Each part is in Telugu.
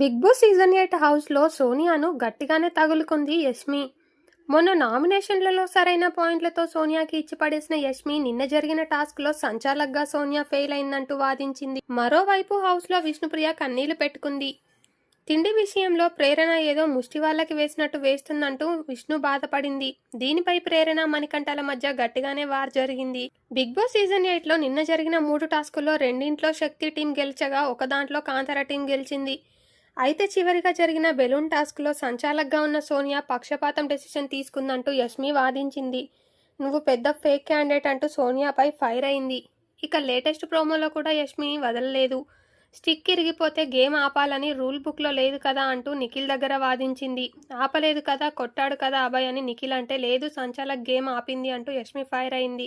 బిగ్ బాస్ సీజన్ ఎయిట్ హౌస్లో సోనియాను గట్టిగానే తగులుకుంది యష్మి. మొన్న నామినేషన్లలో సరైన పాయింట్లతో సోనియాకి ఇచ్చి పడేసిన యష్మి నిన్న జరిగిన టాస్క్లో సంచాలక్గా సోనియా ఫెయిల్ అయిందంటూ వాదించింది. మరోవైపు హౌస్లో విష్ణుప్రియ కన్నీళ్ళు పెట్టుకుంది. తిండి విషయంలో ప్రేరణ ఏదో ముష్టి వాళ్ళకి వేసినట్టు వేస్తుందంటూ విష్ణు బాధపడింది. దీనిపై ప్రేరణ మణికంఠల మధ్య గట్టిగానే వార్ జరిగింది. బిగ్ బాస్ సీజన్ ఎయిట్లో నిన్న జరిగిన మూడు టాస్కుల్లో రెండింట్లో శక్తి టీం గెలిచగా ఒక దాంట్లో కాంతార టీం గెలిచింది. అయితే చివరిగా జరిగిన బెలూన్ టాస్క్లో సంచాలక్గా ఉన్న సోనియా పక్షపాతం డెసిషన్ తీసుకుందంటూ యష్మి వాదించింది. నువ్వు పెద్ద ఫేక్ క్యాండిడేట్ అంటూ సోనియాపై ఫైర్ అయింది. ఇక లేటెస్ట్ ప్రోమోలో కూడా యష్మి వదలలేదు. స్టిక్ ఇరిగిపోతే గేమ్ ఆపాలని రూల్ బుక్లో లేదు కదా అంటూ నిఖిల్ దగ్గర వాదించింది. ఆపలేదు కదా కొట్టాడు కదా అభయ్ అని నిఖిల్ అంటే లేదు సంచాలక్ గేమ్ ఆపింది అంటూ యష్మి ఫైర్ అయింది.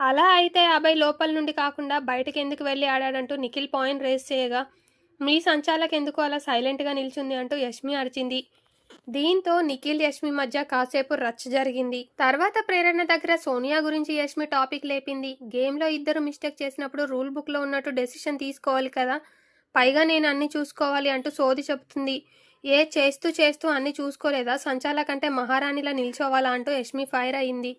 అలా అయితే అభయ్ లోపల నుండి కాకుండా బయటకు ఎందుకు వెళ్ళి ఆడాడంటూ నిఖిల్ పాయింట్ రేస్ చేయగా మీ సంచాలక ఎందుకు అలా సైలెంట్గా నిల్చుంది అంటూ యష్మి అరిచింది. దీంతో నిఖిల్ యష్మి మధ్య కాసేపు రచ్చ జరిగింది. తర్వాత ప్రేరణ దగ్గర సోనియా గురించి యష్మి టాపిక్ లేపింది. గేమ్లో ఇద్దరు మిస్టేక్ చేసినప్పుడు రూల్ బుక్లో ఉన్నట్టు డెసిషన్ తీసుకోవాలి కదా. పైగా నేను అన్ని చూసుకోవాలి అంటూ సోది చెబుతుంది. ఏ చేస్తూ చేస్తూ అన్ని చూసుకోలేదా? సంచాలకంటే మహారాణిలా నిల్చోవాలా అంటూ యష్మి ఫైర్ అయింది.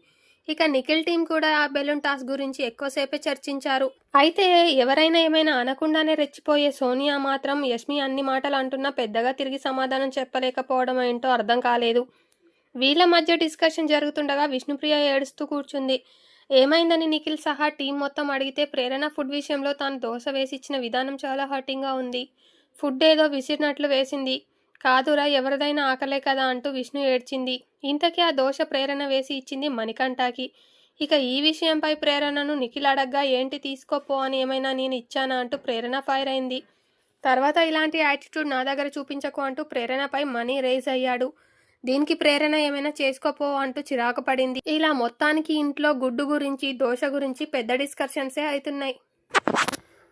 ఇక నిఖిల్ టీం కూడా ఆ బెలూన్ టాస్ గురించి ఎక్కువసేపే చర్చించారు. అయితే ఎవరైనా ఏమైనా అనకుండానే రెచ్చిపోయే సోనియా మాత్రం యష్మి అన్ని మాటలు అంటున్నా పెద్దగా తిరిగి సమాధానం చెప్పలేకపోవడం ఏంటో అర్థం కాలేదు. వీళ్ళ మధ్య డిస్కషన్ జరుగుతుండగా విష్ణుప్రియ ఏడుస్తూ కూర్చుంది. ఏమైందని నిఖిల్ సహా టీం మొత్తం అడిగితే ప్రేరణ ఫుడ్ విషయంలో తాను దోశ వేసి ఇచ్చిన విధానం చాలా హర్టింగ్గా ఉంది. ఫుడ్ ఏదో విసిరినట్లు వేసింది. కాదురా ఎవరిదైనా ఆకలే కదా అంటూ విష్ణు ఏడ్చింది. ఇంతకీ ఆ దోష ప్రేరణ వేసి ఇచ్చింది మణికంఠకి. ఇక ఈ విషయంపై ప్రేరణను నిఖిల్ అడగ్గా ఏంటి తీసుకోపో అని ఏమైనా నేను ఇచ్చానా అంటూ ప్రేరణ ఫైర్ అయింది. తర్వాత ఇలాంటి యాటిట్యూడ్ నా దగ్గర చూపించకు అంటూ ప్రేరణపై మనీ రేజ్ అయ్యాడు. దీనికి ప్రేరణ ఏమైనా చేసుకోపో అంటూ చిరాకు పడింది. ఇలా మొత్తానికి ఇంట్లో గుడ్డు గురించి దోశ గురించి పెద్ద డిస్కషన్సే అవుతున్నాయి.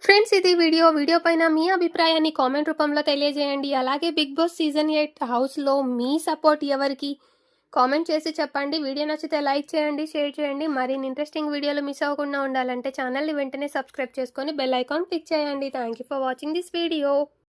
ఫ్రెండ్స్ ఇది వీడియో. వీడియో పైన మీ అభిప్రాయాన్ని కామెంట్ రూపంలో తెలియజేయండి. అలాగే బిగ్ బాస్ సీజన్ ఎయిట్ హౌస్లో మీ సపోర్ట్ ఎవరికి? కామెంట్ చేసి చెప్పండి. వీడియో నచ్చితే లైక్ చేయండి షేర్ చేయండి. మరిన్ని ఇంట్రెస్టింగ్ వీడియోలు మిస్ అవ్వకుండా ఉండాలంటే ఛానల్ని వెంటనే సబ్స్క్రైబ్ చేసుకొని బెల్ ఐకాన్ క్లిక్ చేయండి. Thank you for watching this video.